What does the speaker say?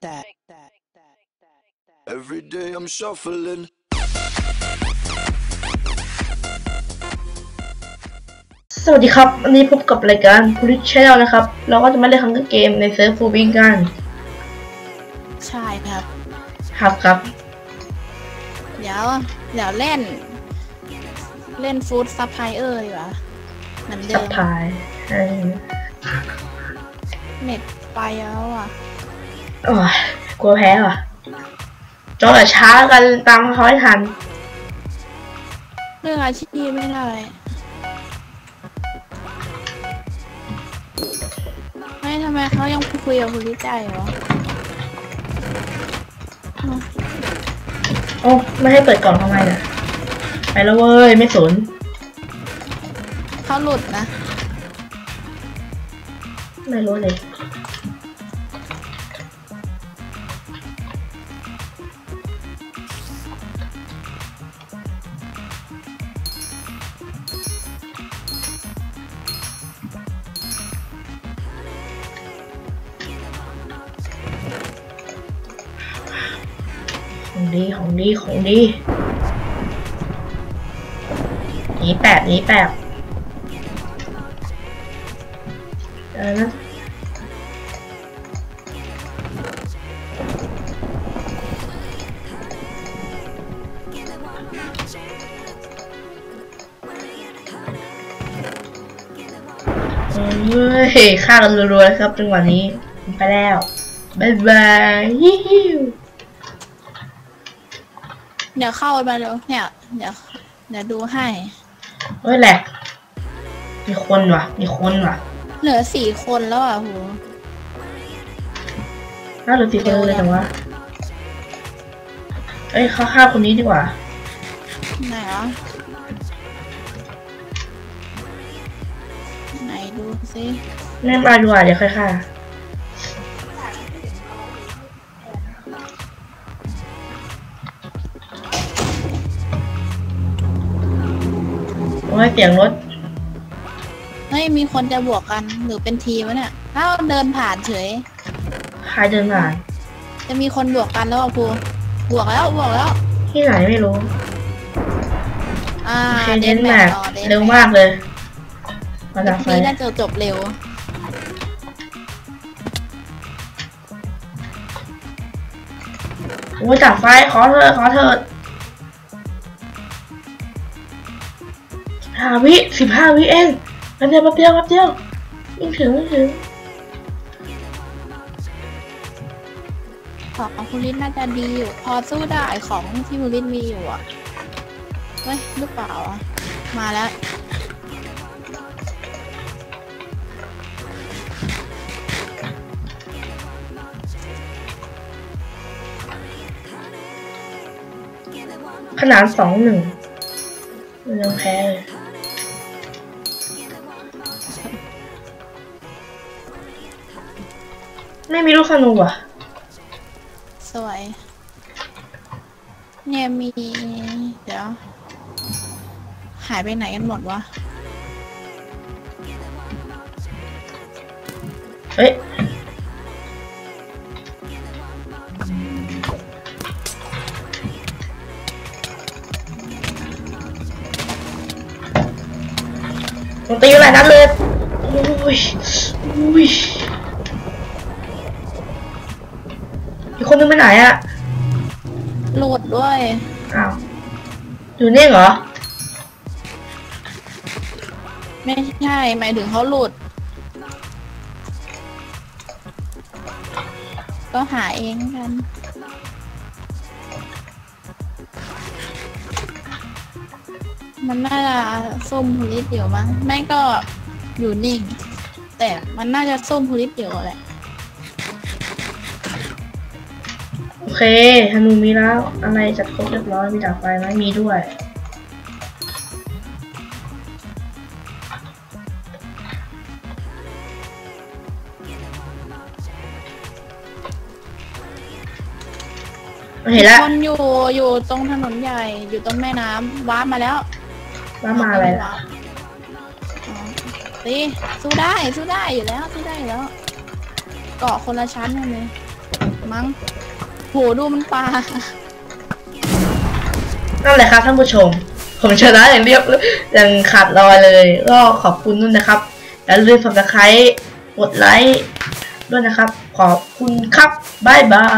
that. Every day I'm shuffling. สวัสดีครับ วันนี้พบกับรายการ Police Channel นะครับ เราก็จะมาเล่นฮังเกอร์เกมในเซิร์ฟฟูบิงกัน ใช่ครับ ครับครับ เดี๋ยว เดี๋ยวเล่น เล่นฟู้ดซัพพลายเออร์ดีกว่าเหมือนเดิสับมพายเออเน็ตไปแล้วอะ โอ้ยกลัวแพ้ว่ะจอแต่ช้ากันตามเขาให้ทันเรื่องอาชีพไม่ได้ ไม่ทำไมเขายังคุยกับคุณลิใจเหรอโอ้ไม่ให้เปิดกล่องทำไมน่ะไปแล้วเว้ย ไม่สนเขาหลุดนะ ไม่รู้เลย ของดีของดีของดีหนีแปบหนีแปบเออนะเฮ้ยฆ่ากันรัวๆเลยครับจังหวะนี้ ไปแล้ว บ๊ายบายฮิฮิ เดี๋ยวเข้ามาเร็วเนี่ย เดี๋ยวเดี๋ยวดูให้ เฮ้ยแหลกมีคนว่ะ มีคนว่ะ เหลือสี่คนแล้วอะโหน่าเหลือสี่คนเลยแต่ว่าเอ้ยเขาฆ่าคนนี้ดีกว่า ไหนอะไหนดูสิแม่มาดีกว่าเดี๋ยวค่อยฆ่า โอ้ยเสียงรถเฮ้ยมีคนจะบวกกันหรือเป็นทีมวะเนี่ยอ้าวเดินผ่านเฉย ใครเดินผ่าน จะมีคนบวกกันแล้วอะภูบวกแล้วบวกแล้ว ที่ไหนไม่รู้อ่าเคเดเดนนแมแมททอ๋อเร็วมากเลยมาจากไฟนี่น่าจะจบเร็วโอ้ยจากไฟขอเธอะขอเธอ ห้าวิสิบห้าวิเองแป๊บเดียวแป๊บเดียวแป๊บเดียวไม่ถึงไม่ถึงของคุณลิศน่าจะดีอยู่พอสู้ได้ของที่คุณลิศมีอยู่อะเฮ้ยหรือเปล่าอะมาแล้วขนาดสองหนึ่งมันยังแพ้เลย ไม่มีลูกธนูอะ สวย เนี่ยมี เดี๋ยว หายไปไหนกันหมดวะ เฮ้ย ผมตีอยู่หลายนัดเลยโอ้ยโอ้ย คนนึงไปไหนอะโหลดด้วย อ้าวอยู่นี่เหรอ ไม่ใช่หมายถึงเขาหลุด ก็หาเองกัน มันน่าจะส้มพูลิสเดียวมั้งไม่ก็อยู่นิ่ง แต่มันน่าจะส้มพูลิสเดียวแหละ เคธนูมีแล้ว อะไรจัดครบเรียบร้อย มีดาบไฟไหมมีด้วย เห็นแล้วคนอยู่อยู่ตรงถนนใหญ่ อยู่ตรงแม่น้ำว้าร์ปมาแล้วว่ามาอะไรล่ะอ๋อสิสู้ได้สู้ได้อยู่แล้วสู้ได้อยู่แล้ว เกาะคนละชั้นกันเลยอมั้ง โหดูมันปลานั่นแหละครับท่านผู้ชม ผมชนะอย่างเรียบอย่างขาดลอยเลย ก็ขอบคุณด้วยนะครับอย่าลืมฝากกดไครต์กดไลค์ด้วยนะครับ ขอบคุณครับบายบาย